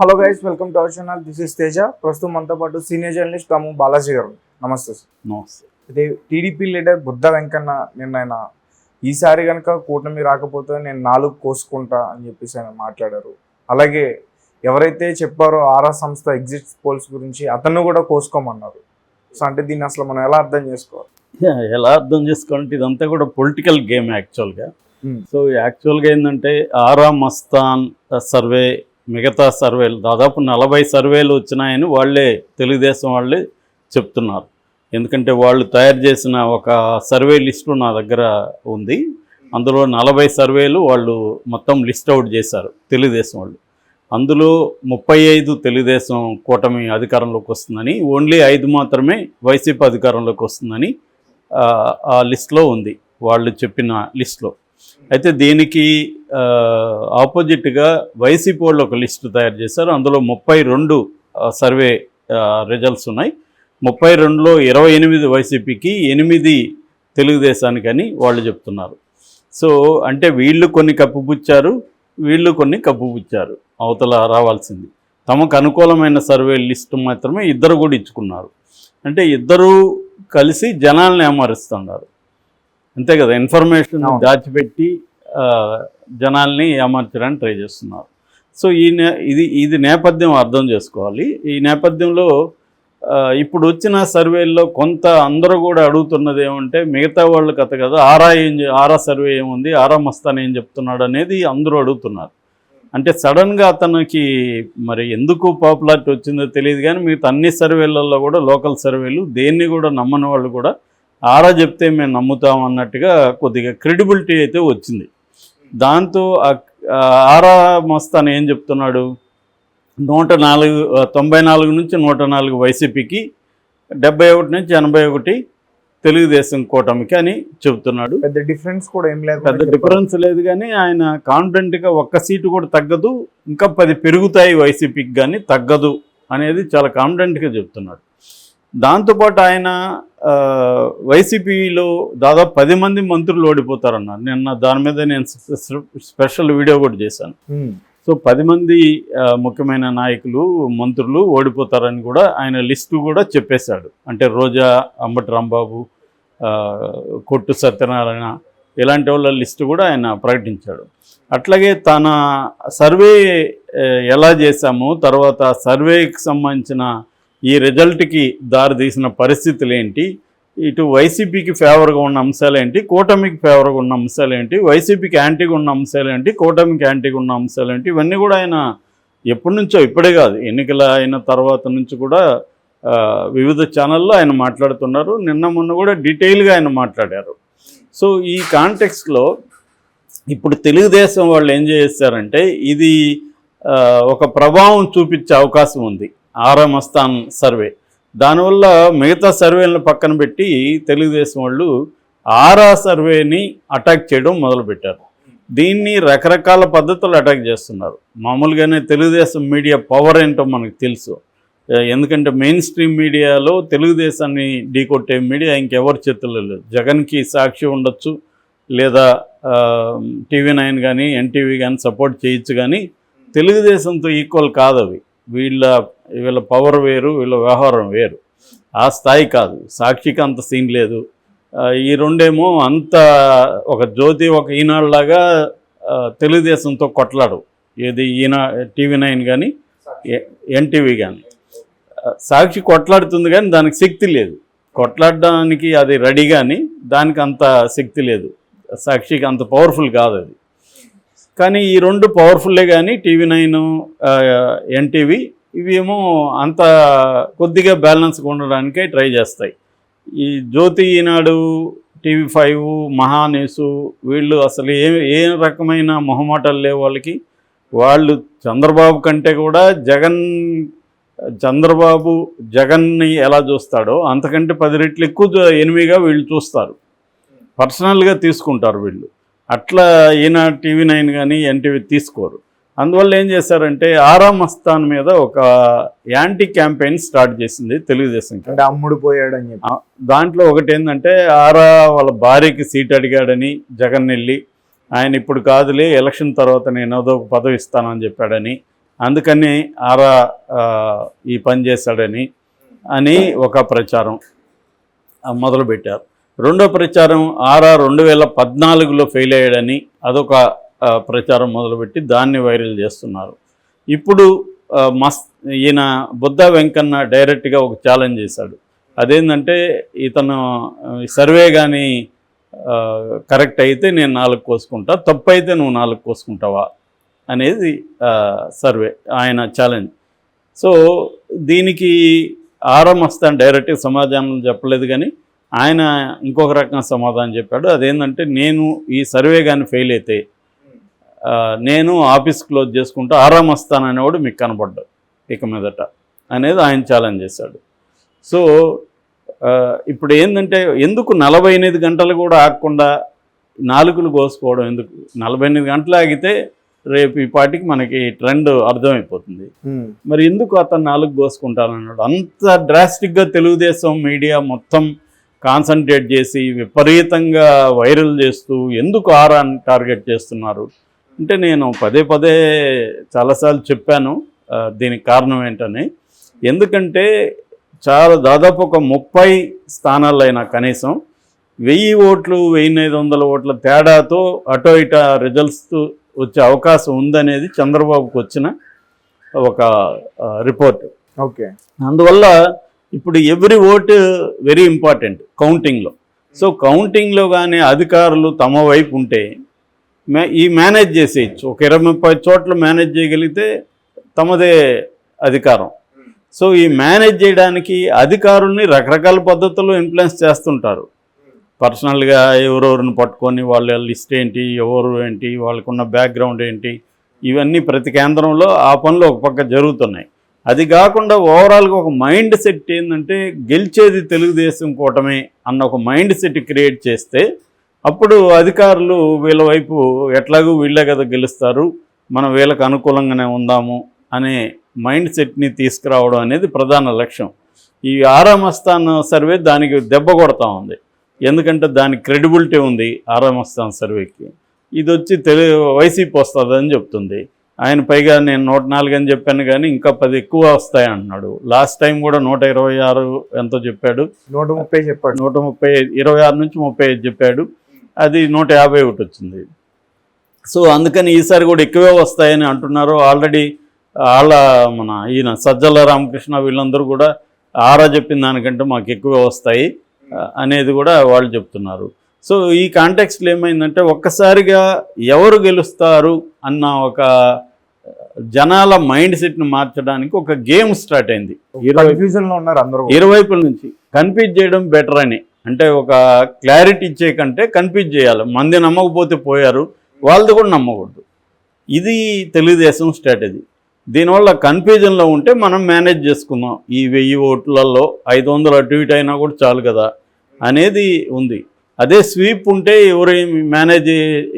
Hello guys welcome to our channel this is Teja ప్రస్తుతం మనతో పాటు సీనియర్ జర్నలిస్ట్ తాము బాలాజీ గారు నమస్తే సార్. నమస్తే. అయితే టీడీపీ లీడర్ బుద్ధ వెంకన్న నిన్న ఆయన ఈసారి కనుక కూటమి రాకపోతే నేను నాలుగు కోసుకుంటా అని చెప్పేసి ఆయన మాట్లాడారు. అలాగే ఎవరైతే చెప్పారో ఆరా సంస్థ ఎగ్జిట్ పోల్స్ గురించి అతను కూడా కోసుకోమన్నారు. సో అంటే దీన్ని అసలు మనం ఎలా అర్థం చేసుకోవాలి? ఎలా అర్థం చేసుకోవాలంటే ఇదంతా కూడా పొలిటికల్ గేమ్ యాక్చువల్గా. సో యాక్చువల్గా ఏంటంటే ఆరా మస్తాన్ సర్వే మిగతా సర్వేలు దాదాపు నలభై సర్వేలు వచ్చినాయని వాళ్ళే తెలుగుదేశం వాళ్ళే చెప్తున్నారు. ఎందుకంటే వాళ్ళు తయారు చేసిన ఒక సర్వే లిస్టు నా దగ్గర ఉంది. అందులో నలభై సర్వేలు వాళ్ళు మొత్తం లిస్ట్ అవుట్ చేశారు తెలుగుదేశం వాళ్ళు. అందులో ముప్పై ఐదు తెలుగుదేశం కూటమి అధికారంలోకి వస్తుందని ఓన్లీ ఐదు మాత్రమే వైసీపీ అధికారంలోకి వస్తుందని ఆ, లిస్ట్లో ఉంది వాళ్ళు చెప్పిన లిస్ట్లో. అయితే దీనికి ఆపోజిట్గా వైసీపీ వాళ్ళు ఒక లిస్టు తయారు చేశారు. అందులో ముప్పై రెండు సర్వే రిజల్ట్స్ ఉన్నాయి. ముప్పై రెండులో ఇరవై ఎనిమిది వైసీపీకి ఎనిమిది తెలుగుదేశానికని వాళ్ళు చెప్తున్నారు. సో అంటే వీళ్ళు కొన్ని కప్పుపుచ్చారు వీళ్ళు కొన్ని కప్పుపుచ్చారు. అవతల రావాల్సింది. తమకు అనుకూలమైన సర్వే లిస్టు మాత్రమే ఇద్దరు కూడా ఇచ్చుకున్నారు. అంటే ఇద్దరూ కలిసి జనాల్ని ఏమరుస్తున్నారు అంతే కదా ఇన్ఫర్మేషన్. దాచిపెట్టి జనాల్ని ఏమార్చడానికి ట్రై చేస్తున్నారు. సో ఈ ఇది ఇది నేపథ్యం అర్థం చేసుకోవాలి. ఈ నేపథ్యంలో ఇప్పుడు వచ్చిన సర్వేల్లో కొంత అందరూ కూడా అడుగుతున్నది ఏమంటే మిగతా వాళ్ళు కథ కదా ఆరా ఏం ఆరా సర్వే ఏముంది ఆరా మస్తాన్ ఏం చెప్తున్నాడు అనేది అందరూ అడుగుతున్నారు. అంటే సడన్గా అతనికి మరి ఎందుకు పాపులారిటీ వచ్చిందో తెలియదు కానీ మిగతా అన్ని సర్వేలలో కూడా లోకల్ సర్వేలు దేన్ని కూడా నమ్మని వాళ్ళు కూడా ఆరా చెప్తే మేము నమ్ముతాం అన్నట్టుగా కొద్దిగా క్రెడిబిలిటీ అయితే వచ్చింది. దాంతో ఆరా మస్తాన్ ఏం చెప్తున్నాడు? నూట నాలుగు తొంభై నాలుగు నుంచి నూట నాలుగు వైసీపీకి డెబ్బై ఒకటి నుంచి ఎనభై ఒకటి తెలుగుదేశం కూటమికి అని చెబుతున్నాడు పెద్ద డిఫరెన్స్ కూడా ఏం లేదు పెద్ద డిఫరెన్స్ లేదు కానీ ఆయన కాన్ఫిడెంట్గా ఒక్క సీటు కూడా తగ్గదు ఇంకా పది పెరుగుతాయి వైసీపీకి కానీ తగ్గదు అనేది చాలా కాన్ఫిడెంట్గా చెప్తున్నాడు. దాంతోపాటు ఆయన వైసీపీలో దాదాపు పది మంది మంత్రులు ఓడిపోతారన్నారు నిన్న దాని మీద నేను స్పె- స్పెషల్ వీడియో కూడా చేశాను. సో పది మంది ముఖ్యమైన నాయకులు మంత్రులు ఓడిపోతారని కూడా ఆయన లిస్టు కూడా చెప్పేశాడు. అంటే రోజా అంబటి రాంబాబు కొట్టు సత్యనారాయణ ఇలాంటి వాళ్ళ లిస్టు కూడా ఆయన ప్రకటించాడు. అట్లాగే తన సర్వే ఎలా చేశాము తర్వాత సర్వేకి సంబంధించిన ఈ రిజల్ట్కి దారితీసిన పరిస్థితులు ఏంటి? ఇటు వైసీపీకి ఫేవర్గా ఉన్న అంశాలు ఏంటి? కూటమికి ఫేవర్గా ఉన్న అంశాలు ఏంటి? వైసీపీకి యాంటీగా ఉన్న అంశాలు ఏంటి? కూటమికి యాంటీగా ఉన్న అంశాలు ఏంటి? ఇవన్నీ కూడా ఆయన ఎప్పటి నుంచో ఇప్పుడే కాదు ఎన్నికల అయిన తర్వాత నుంచి కూడా వివిధ ఛానల్లో ఆయన మాట్లాడుతున్నారు. నిన్న మొన్న కూడా డీటెయిల్గా ఆయన మాట్లాడారు. సో ఈ కాంటెక్స్లో ఇప్పుడు తెలుగుదేశం వాళ్ళు ఏం చేస్తారంటే ఇది ఒక ప్రభావం చూపించే అవకాశం ఉంది. ఆరమస్థాన్ సర్వే. దానివల్ల మిగతా సర్వేలను పక్కన పెట్టి తెలుగుదేశం వాళ్ళు ఆరా సర్వేని అటాక్ చేయడం మొదలుపెట్టారు. దీన్ని రకరకాల పద్ధతులు అటాక్ చేస్తున్నారు. మామూలుగానే తెలుగుదేశం మీడియా పవర్ ఏంటో మనకు తెలుసు. ఎందుకంటే మెయిన్ స్ట్రీమ్ మీడియాలో తెలుగుదేశాన్ని ఢీకొట్టే మీడియా ఇంకెవరి చేతుల్లో లేదు. జగన్కి సాక్షి ఉండొచ్చు లేదా టీవీ నైన్ కానీ ఎన్టీవీ కానీ సపోర్ట్ చేయొచ్చు కానీ తెలుగుదేశంతో ఈక్వల్ కాదు అవి వీళ్ళ వీళ్ళ పవర్ వేరు వీళ్ళ వ్యవహారం వేరు. ఆ స్థాయి కాదు. సాక్షికి అంత సీన్ లేదు. ఈ రెండేమో అంత ఒక జ్యోతి ఒక ఈనాళ్ళలాగా తెలుగుదేశంతో కొట్లాడు. ఏది ఈనా టీవీ నైన్ కానీ ఎన్టీవీ కానీ సాక్షి కొట్లాడుతుంది కానీ దానికి శక్తి లేదు. కొట్లాడడానికి అది రెడీ కానీ దానికి అంత శక్తి లేదు. సాక్షికి అంత పవర్ఫుల్ కాదు అది. కానీ ఈ రెండు పవర్ఫుల్లే కానీ టీవీ నైన్ ఎన్టీవీ ఇవేమో అంత కొద్దిగా బ్యాలెన్స్గా ఉండడానికే ట్రై చేస్తాయి. ఈ జ్యోతి ఈనాడు టీవీ ఫైవ్ మహాన్యూస్ వీళ్ళు అసలు ఏ ఏ రకమైన మొహమాటాలు లేవు వాళ్ళకి. వాళ్ళు చంద్రబాబు కంటే కూడా జగన్ చంద్రబాబు జగన్ని ఎలా చూస్తాడో అంతకంటే పది రెట్లు ఎక్కువ ఎనిమిగా వీళ్ళు చూస్తారు. పర్సనల్గా తీసుకుంటారు వీళ్ళు. అట్లా ఈయన టీవీ నైన్ కానీ ఎన్టీవీ తీసుకోరు. అందువల్ల ఏం చేశారంటే ఆరా మస్తాన్ మీద ఒక యాంటీ క్యాంపెయిన్ స్టార్ట్ చేసింది తెలుగుదేశం అంటే అమ్ముడు పోయాడు అని చెప్పి. ఆ, దాంట్లో ఒకటి ఏంటంటే ఆరా వాళ్ళ భార్యకి సీట్ అడిగాడని జగన్ వెళ్ళి ఆయన ఇప్పుడు కాదులే ఎలక్షన్ తర్వాత నేను ఏదో ఒక పదవి ఇస్తానని చెప్పాడని అందుకని ఆరా ఈ పని చేశాడని అని ఒక ప్రచారం మొదలుపెట్టారు. రెండో ప్రచారం ఆర్ఆర్ రెండు వేల పద్నాలుగులో ఫెయిల్ అయ్యాడని అదొక ప్రచారం మొదలుపెట్టి దాన్ని వైరల్ చేస్తున్నారు. ఇప్పుడు మస్ ఈయన బుద్ధ వెంకన్న డైరెక్ట్గా ఒక ఛాలెంజ్ చేశాడు. అదేంటంటే ఇతను సర్వే కానీ కరెక్ట్ అయితే నేను నాలుగు కోసుకుంటా తప్పు అయితే నువ్వు నాలుగు కోసుకుంటావా అనేది సర్వే ఆయన ఛాలెంజ్ సో దీనికి ఆరం వస్తాను డైరెక్ట్గా సమాధానం చెప్పలేదు కానీ ఆయన ఇంకొక రకంగా సమాధానం చెప్పాడు. అదేంటంటే నేను ఈ సర్వే కానీ ఫెయిల్ అయితే నేను ఆఫీస్ క్లోజ్ చేసుకుంటూ ఆరాం వస్తాననేవాడు మీకు కనపడ్డాడు ఇక మీదట అనేది ఆయన ఛాలెంజ్ చేశాడు. సో ఇప్పుడు ఏంటంటే ఎందుకు నలభై ఎనిమిది గంటలు కూడా ఆగకుండా నాలుగులు కోసుకోవడం ఎందుకు? నలభై ఎనిమిది గంటలు ఆగితే రేపు ఈ పాటికి మనకి ట్రెండ్ అర్థమైపోతుంది. మరి ఎందుకు అతను నాలుగు కోసుకుంటానన్నాడు? అంత డ్రాస్టిక్గా తెలుగుదేశం మీడియా మొత్తం కాన్సన్ట్రేట్ చేసి విపరీతంగా వైరల్ చేస్తూ ఎందుకు ఆరాన్ని టార్గెట్ చేస్తున్నారు? అంటే నేను పదే పదే చాలాసార్లు చెప్పాను దీనికి కారణం ఏంటని. ఎందుకంటే చాలా దాదాపు ఒక ముప్పై స్థానాలైనా కనీసం వెయ్యి ఓట్లు వెయ్యి ఐదు వందల ఓట్ల తేడాతో అటో ఇట రిజల్ట్స్ వచ్చే అవకాశం ఉందనేది చంద్రబాబుకు వచ్చిన ఒక రిపోర్ట్ ఓకే. అందువల్ల ఇప్పుడు ఎవ్రీ ఓటు వెరీ ఇంపార్టెంట్ కౌంటింగ్లో సో కౌంటింగ్లో కానీ అధికారులు తమ వైపు ఉంటే మే ఈ మేనేజ్ చేసేయచ్చు. ఒక ఇరవై ముప్పై చోట్ల మేనేజ్ చేయగలిగితే తమదే అధికారం. సో ఈ మేనేజ్ చేయడానికి అధికారుల్ని రకరకాల పద్ధతుల్లో ఇన్ఫ్లుయెన్స్ చేస్తుంటారు. పర్సనల్గా ఎవరెవరిని పట్టుకొని వాళ్ళ లిస్ట్ ఏంటి ఎవరు ఏంటి వాళ్ళకున్న బ్యాక్గ్రౌండ్ ఏంటి ఇవన్నీ ప్రతి కేంద్రంలో ఆ పనులు ఒక పక్క జరుగుతున్నాయి. అది కాకుండా ఓవరాల్గా ఒక మైండ్ సెట్ ఏంటంటే గెలిచేది తెలుగుదేశం కూటమే అన్న ఒక మైండ్ సెట్ క్రియేట్ చేస్తే అప్పుడు అధికారులు వీళ్ళ వైపు ఎట్లాగూ వీళ్ళే కదా గెలుస్తారు మనం వీళ్ళకి అనుకూలంగానే ఉందాము అనే మైండ్ సెట్ని తీసుకురావడం అనేది ప్రధాన లక్ష్యం. ఈ ఆరామస్థాన్ సర్వే దానికి దెబ్బ కొడతా ఉంది. ఎందుకంటే దానికి క్రెడిబిలిటీ ఉంది ఆరామస్థాన్ సర్వేకి ఇది వచ్చి తెలు వైసీపీ వస్తుందని చెప్తుంది. ఆయన పైగా నేను నూట నాలుగు అని చెప్పాను కానీ ఇంకా పది ఎక్కువ వస్తాయి అంటున్నాడు లాస్ట్ టైం కూడా నూట ఇరవై ఆరు ఎంతో చెప్పాడు. నూట ముప్పై చెప్పాడు. నూట ముప్పై ఇరవై ఆరు నుంచి ముప్పై ఐదు చెప్పాడు. అది నూట యాభై ఒకటి వచ్చింది. సో అందుకని ఈసారి కూడా ఎక్కువే వస్తాయని అంటున్నారు. ఆల్రెడీ వాళ్ళ మన ఈయన సజ్జల రామకృష్ణ వీళ్ళందరూ కూడా ఆరా చెప్పిన దానికంటే మాకు ఎక్కువే వస్తాయి అనేది కూడా వాళ్ళు చెప్తున్నారు. సో ఈ కాంటెక్స్ట్లో ఏమైందంటే ఒక్కసారిగా ఎవరు గెలుస్తారు అన్న ఒక జనాల మైండ్ సెట్ని మార్చడానికి ఒక గేమ్ స్టార్ట్ అయింది. ఇరువైపుల నుంచి కన్ఫ్యూజ్ చేయడం బెటర్ అని. అంటే ఒక క్లారిటీ ఇచ్చే కంటే కన్ఫ్యూజ్ చేయాలి. మంది నమ్మకపోతే పోయారు వాళ్ళది కూడా నమ్మకూడదు. ఇది తెలుగుదేశం స్ట్రాటజీ దీనివల్ల కన్ఫ్యూజన్లో ఉంటే మనం మేనేజ్ చేసుకుందాం. ఈ వెయ్యి ఓట్లలో ఐదు వందలు అటు ఇటు అయినా కూడా చాలు కదా అనేది ఉంది. అదే స్వీప్ ఉంటే ఎవరేమి మేనేజ్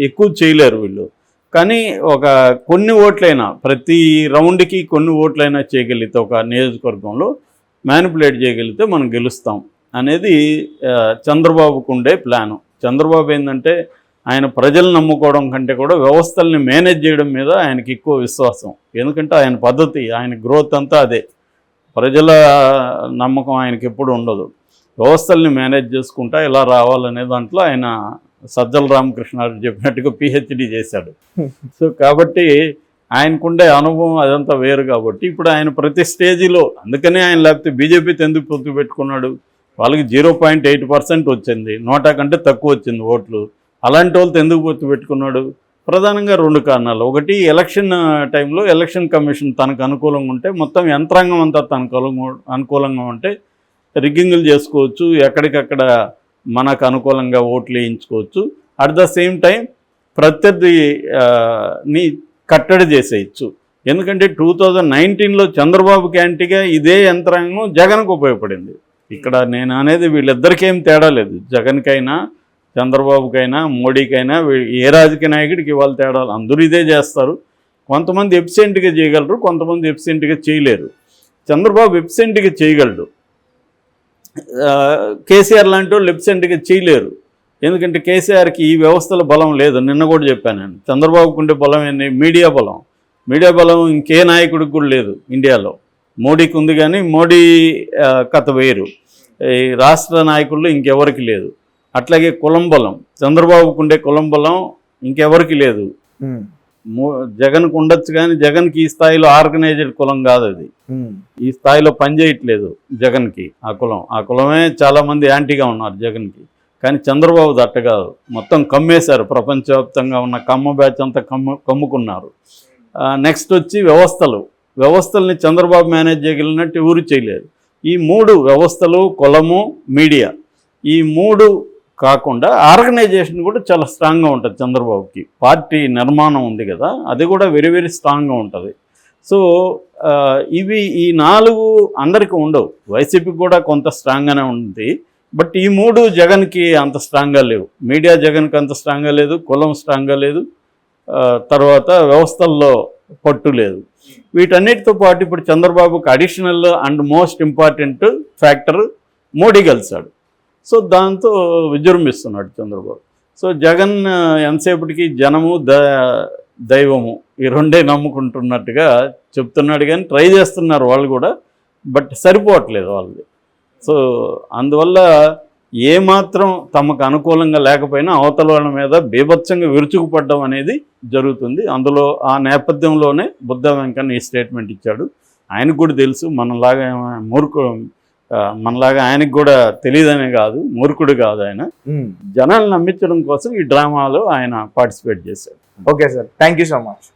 ఎక్కువ చేయలేరు వీళ్ళు. కానీ ఒక కొన్ని ఓట్లైనా ప్రతి రౌండ్కి కొన్ని ఓట్లైనా చేయగలిగితే ఒక నియోజకవర్గంలో మ్యానిపులేట్ చేయగలిగితే మనం గెలుస్తాం అనేది చంద్రబాబుకు ఉండే ప్లాను. చంద్రబాబు ఏంటంటే ఆయన ప్రజలు నమ్ముకోవడం కంటే కూడా వ్యవస్థల్ని మేనేజ్ చేయడం మీద ఆయనకి ఎక్కువ విశ్వాసం. ఎందుకంటే ఆయన పద్ధతి ఆయన గ్రోత్ అంతా అదే. ప్రజల నమ్మకం ఆయనకి ఎప్పుడు ఉండదు. వ్యవస్థల్ని మేనేజ్ చేసుకుంటా ఇలా రావాలనే దాంట్లో ఆయన సజ్జల రామకృష్ణారెడ్డి చెప్పినట్టుగా పిహెచ్డి చేశాడు. సో కాబట్టి ఆయనకుండే అనుభవం అదంతా వేరు కాబట్టి ఇప్పుడు ఆయన ప్రతి స్టేజీలో అందుకనే ఆయన లేకపోతే బీజేపీతో ఎందుకు పొత్తు పెట్టుకున్నాడు. వాళ్ళకి జీరో పాయింట్ ఎయిట్ పర్సెంట్ వచ్చింది. నోటా కంటే తక్కువ వచ్చింది ఓట్లు. అలాంటి వాళ్ళతో ఎందుకు పొత్తు పెట్టుకున్నాడు? ప్రధానంగా రెండు కారణాలు. ఒకటి ఎలక్షన్ టైంలో ఎలక్షన్ కమిషన్ తనకు అనుకూలంగా ఉంటే మొత్తం యంత్రాంగం అంతా తనకు అనుకూ- అనుకూలంగా ఉంటే రిగ్గింగులు చేసుకోవచ్చు. ఎక్కడికక్కడ మనకు అనుకూలంగా ఓట్లు వేయించుకోవచ్చు. అట్ ద సేమ్ టైం ప్రత్యర్థిని కట్టడి చేసేయచ్చు. ఎందుకంటే టూ థౌజండ్ నైన్టీన్లో చంద్రబాబు క్యాంటీగా ఇదే యంత్రాంగం జగన్కు ఉపయోగపడింది. ఇక్కడ నేను అనేది వీళ్ళిద్దరికీ ఏం తేడా లేదు. జగన్కైనా చంద్రబాబుకైనా మోడీకైనా ఏ రాజకీయ నాయకుడికి ఇవాళ తేడాలు అందరూ ఇదే చేస్తారు. కొంతమంది ఎఫిషియెంట్గా చేయగలరు కొంతమంది ఎఫిషియెంట్గా చేయలేరు. చంద్రబాబు ఎఫిషియెంట్గా చేయగలడు. కేసీఆర్ లాంటి వాళ్ళు ఎఫిషియెంట్గా చేయలేరు. ఎందుకంటే కేసీఆర్కి ఈ వ్యవస్థల బలం లేదు. నిన్న కూడా చెప్పాను నేను. చంద్రబాబుకు ఉండే బలం ఏంటి మీడియా బలం. మీడియా బలం ఇంకే నాయకుడికి కూడా లేదు ఇండియాలో. మోడీకి ఉంది కానీ మోడీ కథ వేరు. ఈ రాష్ట్ర నాయకుల్లో ఇంకెవరికి లేదు. అట్లాగే కులం బలం. చంద్రబాబుకు ఉండే కులం బలం ఇంకెవరికి లేదు. జగన్కు ఉండొచ్చు కానీ జగన్కి ఈ స్థాయిలో ఆర్గనైజ్డ్ కులం కాదు అది. ఈ స్థాయిలో పనిచేయట్లేదు జగన్కి ఆ కులం. ఆ కులమే చాలామంది యాంటీగా ఉన్నారు జగన్కి. కానీ చంద్రబాబు దట్ట కాదు. మొత్తం కమ్మేశారు. ప్రపంచవ్యాప్తంగా ఉన్న కమ్మ బ్యాచ్ అంతా కమ్ము కమ్ముకున్నారు. నెక్స్ట్ వచ్చి వ్యవస్థలు. వ్యవస్థల్ని చంద్రబాబు మేనేజ్ చేయగలిగినట్టు ఎవరు చేయలేరు ఈ మూడు వ్యవస్థలు కులము మీడియా. ఈ మూడు కాకుండా ఆర్గనైజేషన్ కూడా చాలా స్ట్రాంగ్గా ఉంటుంది చంద్రబాబుకి. పార్టీ నిర్మాణం ఉంది కదా అది కూడా వెరీ వెరీ స్ట్రాంగ్గా ఉంటుంది. సో ఇవి ఈ నాలుగు అందరికీ ఉండవు. వైసీపీకి కూడా కొంత స్ట్రాంగ్గానే ఉంది. బట్ ఈ మూడు జగన్కి అంత స్ట్రాంగ్గా లేవు. మీడియా జగన్కి అంత స్ట్రాంగ్గా లేదు కులం స్ట్రాంగ్గా లేదు తర్వాత వ్యవస్థల్లో పట్టు లేదు. వీటన్నిటితో పాటు ఇప్పుడు చంద్రబాబుకి additional and most important factor Modi కలిశాడు సో దాంతో విజృంభిస్తున్నాడు చంద్రబాబు. సో జగన్ ఎంతసేపటికి జనము ద దైవము ఈ రెండే నమ్ముకుంటున్నట్టుగా చెప్తున్నాడు కానీ ట్రై చేస్తున్నారు వాళ్ళు కూడా బట్ సరిపోవట్లేదు వాళ్ళది. సో అందువల్ల ఏమాత్రం తమకు అనుకూలంగా లేకపోయినా అవతల వాళ్ళ మీద బీభత్సంగా విరుచుకుపడడం అనేది జరుగుతుంది. అందులో ఆ నేపథ్యంలోనే బుద్ధ వెంకన్న ఈ స్టేట్మెంట్ ఇచ్చాడు. ఆయనకు కూడా తెలుసు మనలాగా మూర్ఖ మనలాగా ఆయనకు కూడా తెలియదనే కాదు మూర్ఖుడు కాదు ఆయన. ఉమ్. జనాలను నమ్మించడం కోసం ఈ డ్రామాలో ఆయన పార్టిసిపేట్ చేశాడు. Okay sir. Thank you so much